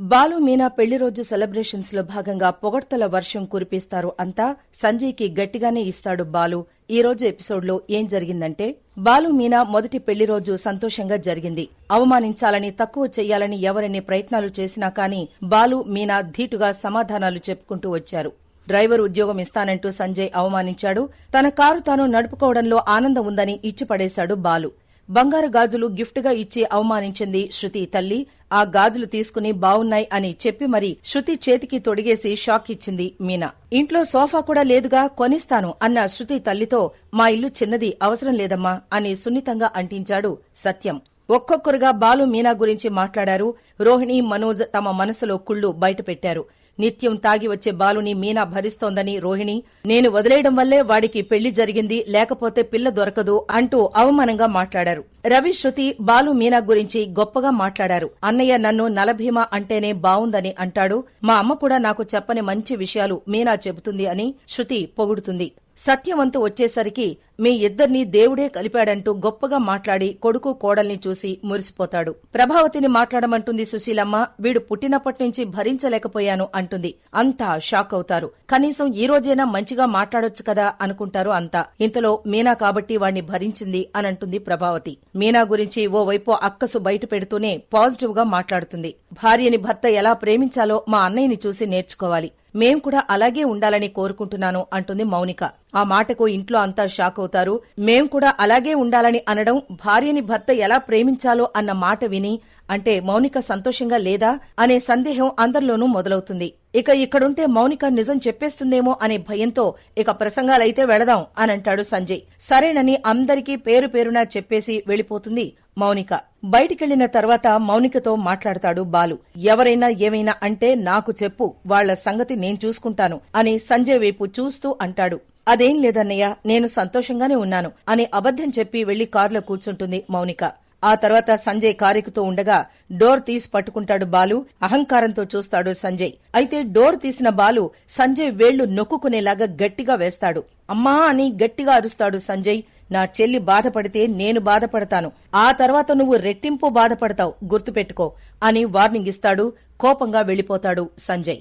బాలు మీనా పెళ్ళి రోజు సెలబ్రేషన్స్లో భాగంగా పొగడ్తల వర్షం కురిపిస్తారు అంతా సంజయ్కి గట్టిగానే ఇస్తాడు బాలు. ఈ రోజు ఎపిసోడ్లో ఏం జరిగిందంటే బాలు మీనా మొదటి పెళ్ళి రోజు సంతోషంగా జరిగింది. అవమానించాలని తక్కువ చేయాలని ఎవరని ప్రయత్నాలు చేసినా కానీ బాలు మీనా ధీటుగా సమాధానాలు చెప్పుకుంటూ వచ్చారు. డ్రైవర్ ఉద్యోగం ఇస్తానంటూ సంజయ్ అవమానించాడు. తన కారు తాను నడుపుకోవడంలో ఆనందం ఉందని ఇచ్చిపడేశాడు బాలు. బంగారు గాజులు గిఫ్ట్గా ఇచ్చి అవమానించింది శృతి తల్లి. ఆ గాజులు తీసుకుని బావున్నాయి అని చెప్పి మరి శృతి చేతికి తొడిగేసి షాక్ ఇచ్చింది మీనా. ఇంట్లో సోఫా కూడా లేదుగా కొనిస్తాను అన్న శృతి తల్లితో మా ఇల్లు చిన్నది అవసరం లేదమ్మా అని సున్నితంగా అంటించాడు సత్యం. ఒక్కొక్కరుగా బాలు మీనా గురించి మాట్లాడారు. రోహిణి మనోజ్ తమ మనసులో కుళ్ళు బయటపెట్టారు. నిత్యం తాగి వచ్చే బాలుని మీనా భరిస్తోందని రోహిణి. నేను వదిలేయడం వల్లే వాడికి పెళ్ళి జరిగింది లేకపోతే పిల్ల దొరకదు అంటూ అవమానంగా మాట్లాడారు. రవి శృతి బాలు మీనా గురించి గొప్పగా మాట్లాడారు. అన్నయ్య నన్ను నలభీమా అంటేనే బావుందని అంటాడు. మా అమ్మ కూడా నాకు చెప్పని మంచి విషయాలు మీనా చెబుతుంది అని శృతి పొగుడుతుంది. సత్యవంతు వచ్చేసరికి మీ ఇద్దరినీ దేవుడే కలిపాడంటూ గొప్పగా మాట్లాడి కొడుకు కోడల్ని చూసి మురిసిపోతాడు. ప్రభావతిని మాట్లాడమంటుంది సుశీలమ్మ వీడు పుట్టినప్పటి నుంచి భరించలేకపోయాను అంటుంది. అంతా షాక్ అవుతారు. కనీసం ఈ రోజైనా మంచిగా మాట్లాడొచ్చు కదా అనుకుంటారు అంతా. ఇంతలో మీనా కాబట్టి వాణ్ణి భరించింది అని అంటుంది ప్రభావతి. మీనా గురించి ఓవైపు అక్కసు బయట పెడుతూనే పాజిటివ్గా మాట్లాడుతుంది. భార్యని భర్త ఎలా ప్రేమించాలో మా అన్నయ్యని చూసి నేర్చుకోవాలి. మేం కూడా అలాగే ఉండాలని కోరుకుంటున్నాను అంటుంది మౌనిక. ఆ మాటకు ఇంట్లో అంతా షాక్ అవుతారు. మేం కూడా అలాగే ఉండాలని అనడం భార్యని భర్త ఎలా ప్రేమించాలో అన్న మాట విని అంటే మౌనిక సంతోషంగా లేదా అనే సందేహం అందరిలోనూ మొదలవుతుంది. ఇక ఇక్కడుంటే మౌనిక నిజం చెప్పేస్తుందేమో అనే భయంతో ఇక ప్రసంగాలైతే వెళదాం అని అంటాడు సంజయ్. సరేనని అందరికీ పేరు పేరునా చెప్పేసి వెళ్ళిపోతుంది మౌనిక. బయటికెళ్ళిన తర్వాత మౌనికతో మాట్లాడతాడు బాలు. ఎవరైనా ఏమైనా అంటే నాకు చెప్పు వాళ్ళ సంగతి నేను చూసుకుంటాను అని సంజయ్ వైపు చూస్తూ అంటాడు. అదేం లేదన్నయ్య నేను సంతోషంగానే ఉన్నాను అని అబద్ధం చెప్పి వెళ్ళి కారులో కూర్చుంటుంది మౌనిక. ఆ తర్వాత సంజయ్ కారెక్కుతూ ఉండగా డోర్ తీసి పట్టుకుంటాడు బాలు అహంకారంతో చూస్తాడు సంజయ్. అయితే డోర్ తీసిన బాలు సంజయ్ వేళ్ళు నొక్కుకునేలాగా గట్టిగా వేస్తాడు. అమ్మా అని గట్టిగా అరుస్తాడు సంజయ్. నా చెల్లి బాధపడితే నేను బాధపడతాను. ఆ తర్వాత నువ్వు రెట్టింపు బాధపడతావు గుర్తుపెట్టుకో అని వార్నింగ్ ఇస్తాడు కోపంగా వెళ్ళిపోతాడు సంజయ్.